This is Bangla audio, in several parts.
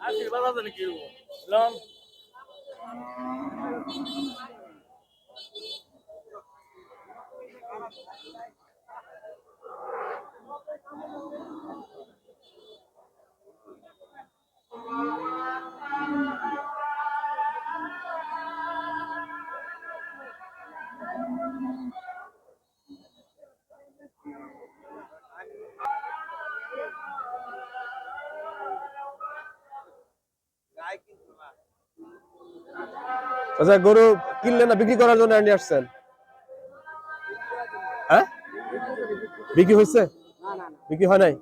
আশীর্বাদ আছে নাকি আচ্ছা গরু কিনলেন না বিক্রি করার জন্য নিয়ে আসছেন? হ্যাঁ? বিক্রি হয়েছে? বিক্রি হয় নাই?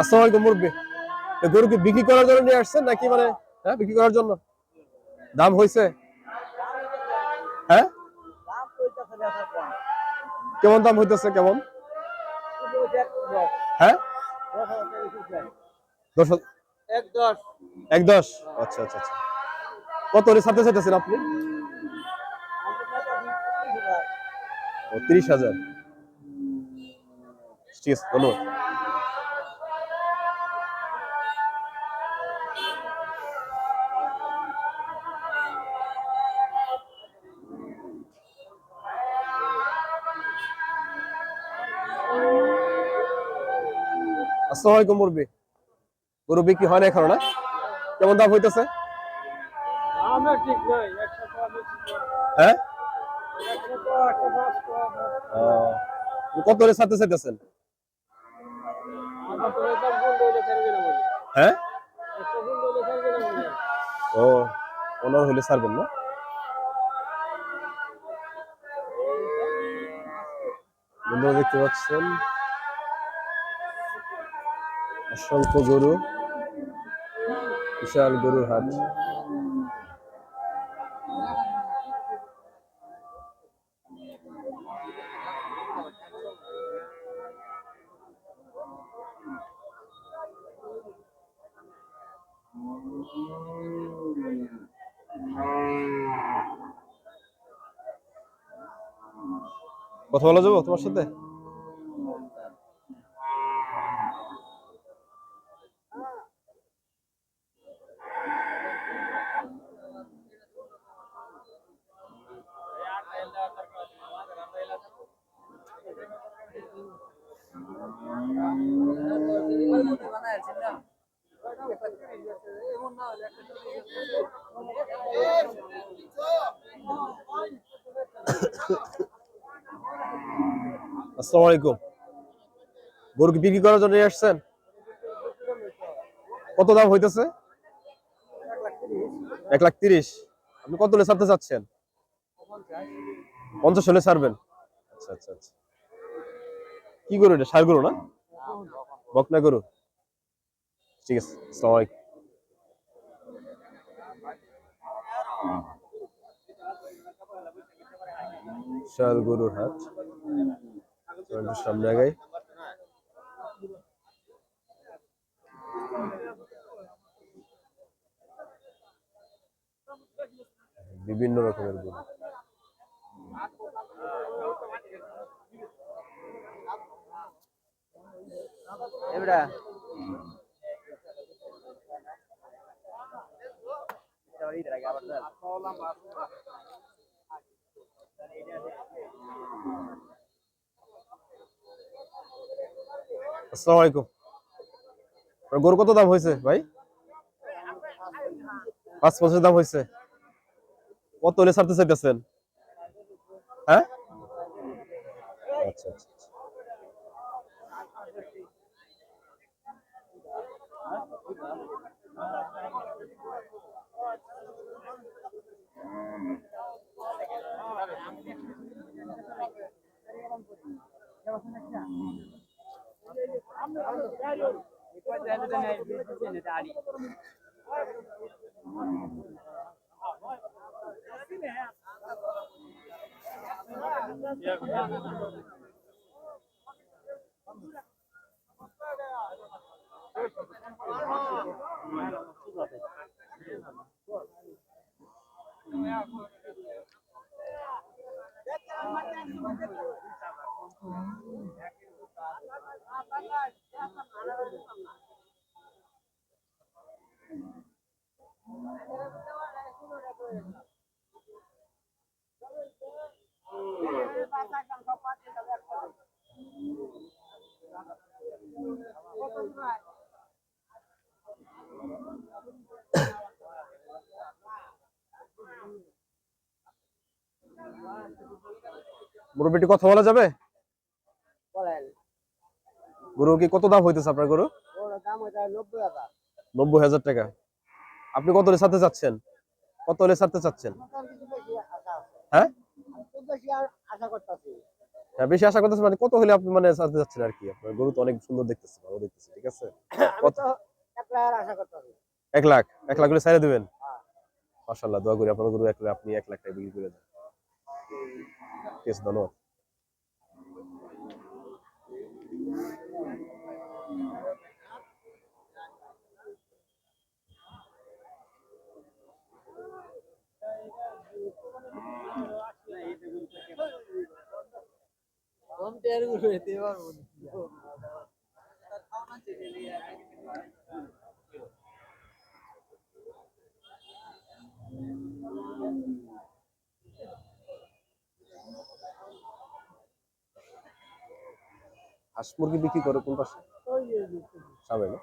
আসসালামু আলাইকুম মুরব্বী। তো গরু কি বিক্রি করার জন্য নিয়ে আসছেন নাকি মানে হ্যাঁ বিক্রি করার জন্য। দাম হয়েছে হ্যাঁ? কেমন দাম হইতেছে কেমন? হ্যাঁ? দশ এক দশ। আচ্ছা আচ্ছা আচ্ছা। কত ছাড়তে চাইতেছেন আপনি? ও তিরিশ হাজার। ঠিক আছে ধন্যবাদ। আসসালামু আলাইকুম গরু বিক্রি হয় না এখনও না? কেমন দাম হইতেছে? হ্যাঁ? কত হলে ছাড়তে চাইতেছেন? হ্যাঁ? ও পনেরো হলে ছাড়বেন না? বন্ধুরা দেখতে পাচ্ছেন অসংখ্য গরু বিশাল গরুর হাট। কথা বলা যাব তোমার সাথে? আসসালামু আলাইকুম। গরু বিক্রি করার জন্য নিয়ে আসছেন? কত দাম হইতেছে? এক লাখ তিরিশ। আপনি কত হলে ছাড়তে চাচ্ছেন? পঞ্চাশ হলে ছাড়বেন। আচ্ছা আচ্ছা আচ্ছা। কি গরু এটা? সার গরু না? বকনা গরু। ঠিক আছে আসসালামু আলাইকুম। বিশাল গরুর একটু সামনে বিভিন্ন রকমের গরু। আসসালামু আলাইকুম। গরু কত দাম হয়েছে ভাই? পাঁচ পঞ্চাশ দাম হয়েছে। কত হলে ছাড়তে চাইতেছেন? হ্যাঁ? আচ্ছা আচ্ছা। 也不是的家里。মুরব্বীটি কথা বলা যাবে? গরু কি কত দাম হইতেছে আপনার গরু? নব্বই হাজার টাকা। আপনি কত হলে ছাড়তে চাচ্ছেন? কত হলে ছাড়তে চাচ্ছেন? হ্যাঁ? বেশি আশা করতেছি হ্যাঁ বেশি আশা করতেছেন মানে কত হলে আপনি মানে ছাড়তে চাচ্ছেন আর কি? আপনার গরু তো অনেক সুন্দর দেখতেছে ভালো দেখতেছে ঠিক আছে? এক লাখ এক লাখ? করে ছাড়ে দিবেন? হ্যাঁ। মাশাল্লাহ দোয়া করি আপনার গরু এক লাখ আপনি এক লাখ টাকা বিক্রি করে দেন। ঠিক আছে ধন্যবাদ। কম টেরগুলো এতে পারব হাঁস মুরগি বিক্রি করে কোন পাশে? সবাই না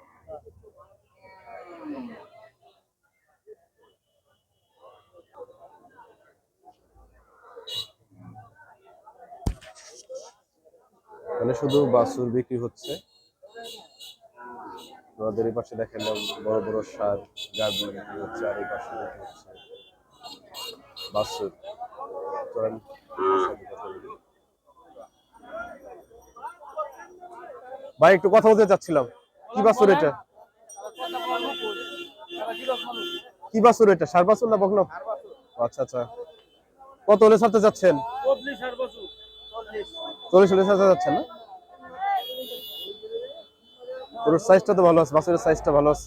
এখানে শুধু বাছুর বিক্রি হচ্ছে। আমাদের এই পাশে দেখেন বড় বড় সার, গাভি বিক্রি হচ্ছে, আর এই পাশে বিক্রি হচ্ছে বাছুর। ভাই, একটু কথা বলতে চাচ্ছিলাম। কি বাছুর এটা? কি বাছুর এটা? সার বাছুর না বকনা আচ্ছা আচ্ছা। কত হলে ছাড়তে চাচ্ছেন? চল্লিশ। চল্লিশ চল্লিশ হাজার যাচ্ছে না। গরুর সাইজটা তো ভালো আছে বাছুরের সাইজটা ভালো আছে।